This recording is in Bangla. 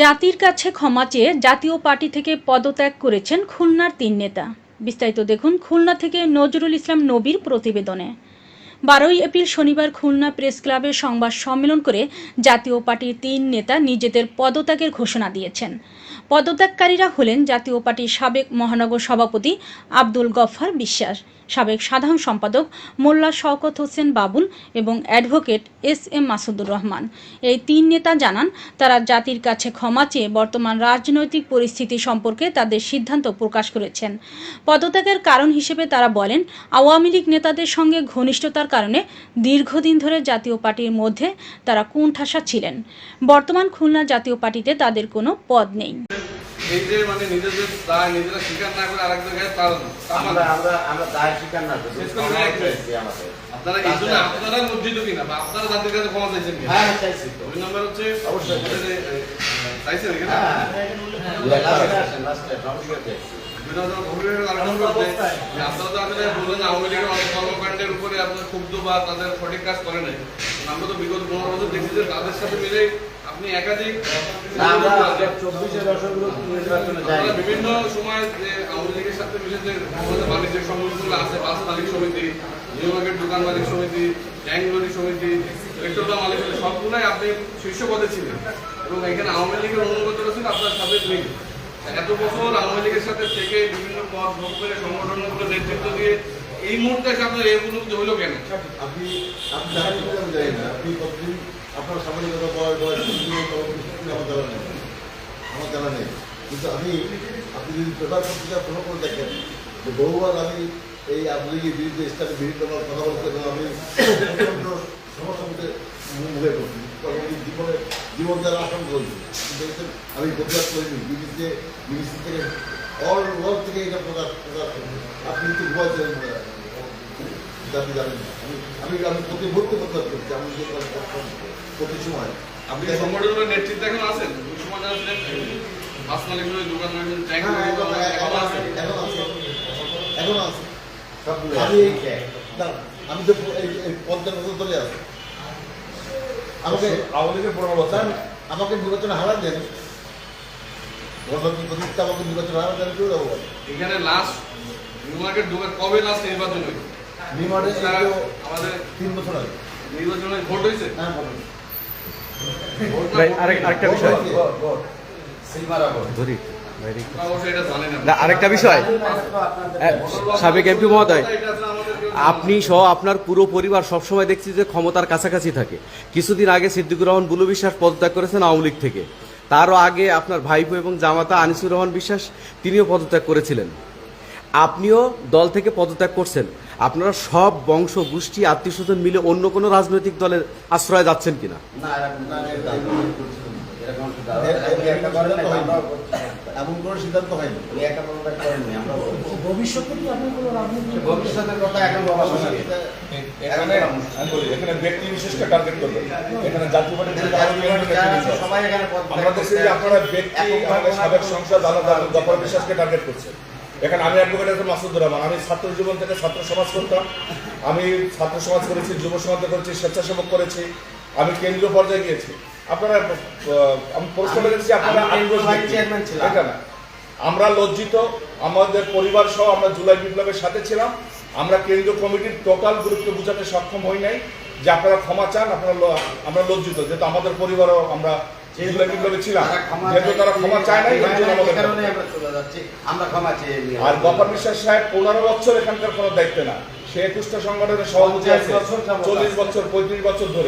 জাতির কাছে ক্ষমা চেয়ে জাতীয় পার্টি থেকে পদত্যাগ করেছেন খুলনার তিন নেতা। বিস্তারিত দেখুন খুলনা থেকে নজরুল ইসলাম নবীর প্রতিবেদনে। বারোই এপ্রিল শনিবার খুলনা প্রেস ক্লাবে সংবাদ সম্মেলন করে জাতীয় পার্টির তিন নেতা নিজেদের পদত্যাগের ঘোষণা দিয়েছেন। পদত্যাগকারীরা হলেন জাতীয় পার্টির সাবেক মহানগর সভাপতি আব্দুল গফফার বিশ্বাস, সাবেক সাধারণ সম্পাদক মোল্লা শওকত হোসেন বাবুল এবং advocate S M Masudur Rahman. এই তিন নেতা জানান, তারা জাতির কাছে ক্ষমা চেয়ে বর্তমান রাজনৈতিক পরিস্থিতি সম্পর্কে তাদের সিদ্ধান্ত প্রকাশ করেছেন। পদত্যাগের কারণ হিসেবে তারা বলেন, আওয়ামী লীগ নেতাদের সঙ্গে ঘনিষ্ঠতার কারণে দীর্ঘদিন ধরে জাতীয় পার্টির মধ্যে তারা কোণঠাসা ছিলেন। বর্তমান খুলনা জাতীয় পার্টিতে তাদের কোনো পদ নেই। এই যে মানে নিজেদের দায় নিজেরা স্বীকার না করে আরেক জায়গায় তার আমরা আমরা আমরা দায় স্বীকার না করি। শেষ করে আমরা রাখবে। চাইছি আমাদের। আপনারা এই জন্য আপনারা লজ্জিত কিনা বা আপনারা জাতির কাছে ক্ষমা চাইছেন কিনা? হ্যাঁ চাইছি দুই নম্বর হচ্ছে অবশ্যই। আমাদের এই, এই, চাইছেন কিনা হ্যাঁ লাস্টে লাস্টে নমস্কার চাইছি দুই নম্বর গভীরের কারণ করতে। যে আপনারা তো আসলে বললেন আওয়ামী লীগের অনেক কর্মকাণ্ডের উপরে আপনার ক্ষুব্ধ বা তাদের সঠিক কাজ করে নাই। আমরা তো বিগত পনেরো বছর দেখছি যে তাদের সাথে মিলে আপনি একাধিক না আমরা চব্বিশে দশকগুলো নির্বাচনে যাই। আপনারা বিভিন্ন সময় যে আওয়ামী লীগের সাথে মিলে যে বাণিজ্যিক সংগঠনগুলো আছে বাস মালিক সমিতি নিউমার্কেট দোকান মালিক সমিতি ট্যাঙ্ক লরি সমিতি পেট্রোল মালিক সমিতি সবগুলোই আপনি শীর্ষ পদে ছিলেন। এবং এখানে আওয়ামী লীগের অনুগতরা ছিল আপনার সাথে মিল। এত বছর আওয়ামী লীগের সাথে থেকে বিভিন্ন পদ ভোগ করে সংগঠনগুলো নেতৃত্ব দিয়ে এই মুহূর্তে এসে আপনার এই উপলব্ধি হলো কেন? আপনি আপনি জানি না। আপনি কতদিন, আপনার সামাজিকতা বয়স বয়স আমার জানা নেই। আমার জানা নেই। কিন্তু আমি, আপনি যদি পেপার পত্রিকা ফলো করে দেখেন যে বহুবার আমি এই আপনি বিরুদ্ধে ইসলামের বিরুদ্ধে আমার কথা বলতে এবং আমি সমস্যার মধ্যে মুখে করছি জীবনে জীবন দ্বারা আশঙ্কা করছি কিন্তু দেখছেন আমি প্রতিবাদ করিনি বিবিসিতে বিবিসি থেকে অল ওয়ার্ল্ড থেকে এটা প্রকাশ প্রকাশ করছি। আপনি মনে হয়। জাতি জানেন না। আমি আমি আমি প্রতি মুহূর্তে প্রতিবাদ করছি আমি যে প্রতি সময়। আপনি সংগঠনের নেতৃত্বে এখন আছেন? সময় হ্যাঁ, এখন- আছেন আমি তো পঞ্চাশ বছর ধরে আছি। আমাকে আওয়ামী লীগের আমাকে নির্বাচনে হারা দেন। প্রতিষ্ঠা আমাকে নির্বাচনে হারা দেন কেউ যাব এখানে লাস্ট নিউমার্কেট দোকান কবে লাস্ট নির্বাচন হয়েছে আমাদের তিন বছর আগে। নির্বাচনে ভোট হ্যাঁ ভোট? আরেকটা বিষয়। হয়েছে। আরেকটা সাবেক এমপি মহোদয়। আপনি সহ আপনার পুরো পরিবার সবসময় দেখছি যে ক্ষমতার কাছাকাছি থাকে। কিছুদিন আগে সিদ্দিকুর রহমান বুলু বিশ্বাস পদত্যাগ করেছেন আওয়ামী লীগ থেকে। তারও আগে আপনার ভাইপো এবং জামাতা আনিসুর রহমান বিশ্বাস, তিনিও পদত্যাগ করেছিলেন। আপনিও দল থেকে পদত্যাগ করছেন। আপনারা সব বংশ গোষ্ঠী আত্মীয় স্বজন মিলে অন্য কোনো রাজনৈতিক দলের আশ্রয় যাচ্ছেন কিনা? না, এরকম না, এরকম এরকম তো দাও। এ- এ- করেন না, সিদ্ধান্ত হয়নি। আমরাও করছি। এমন কোনো সিদ্ধান্ত হয়নি উনি একটা পদত্যাগ করেননি, আমরাও করছি। ভবিষ্যতের কথা এখন বলা। এখানে আমি বলি এখানে ব্যক্তি বিশেষকে টার্গেট করবেন এখানে জাতীয় পার্টির। সবাই এখানে আমরা দেখছি যে আপনারা ব্যক্তি সাবেক কোনো- সংসদ আলাদা জফর বিশ্বাসকে টার্গেট করছেন এখানে আমি অ্যাডভোকেট আছি মাসুদুর রহমান আমি ছাত্র জীবন থেকে ছাত্র সমাজ করতাম আমি ছাত্র সমাজ করেছি যুব সমাজ করেছি স্বেচ্ছাসেবক করেছি আমি কেন্দ্রীয় পর্যায়ে গিয়েছি আপনারা আমি করেছি আপনারা। চেয়ারম্যান। আমরা লজ্জিত আমাদের পরিবার সহ আমরা জুলাই বিপ্লবের সাথে ছিলাম আমরা কেন্দ্রীয় কমিটির টোটাল গুরুত্ব বোঝাতে সক্ষম হই নাই যে আপনারা ক্ষমা চান আপনারা আমরা লজ্জিত যেহেতু আমাদের পরিবারও আমরা জুলাই বিপ্লবে ছিলাম তারা ক্ষমা যেহেতু তারা ক্ষমা চায় নাই আর গফর বিশ্বাস সাহেব পনেরো বছর এখানকার কোনো দায়িত্ব না সে একুশটা সংগঠনের সভাপতি আছে চল্লিশ বছর পঁয়ত্রিশ বছর ধরে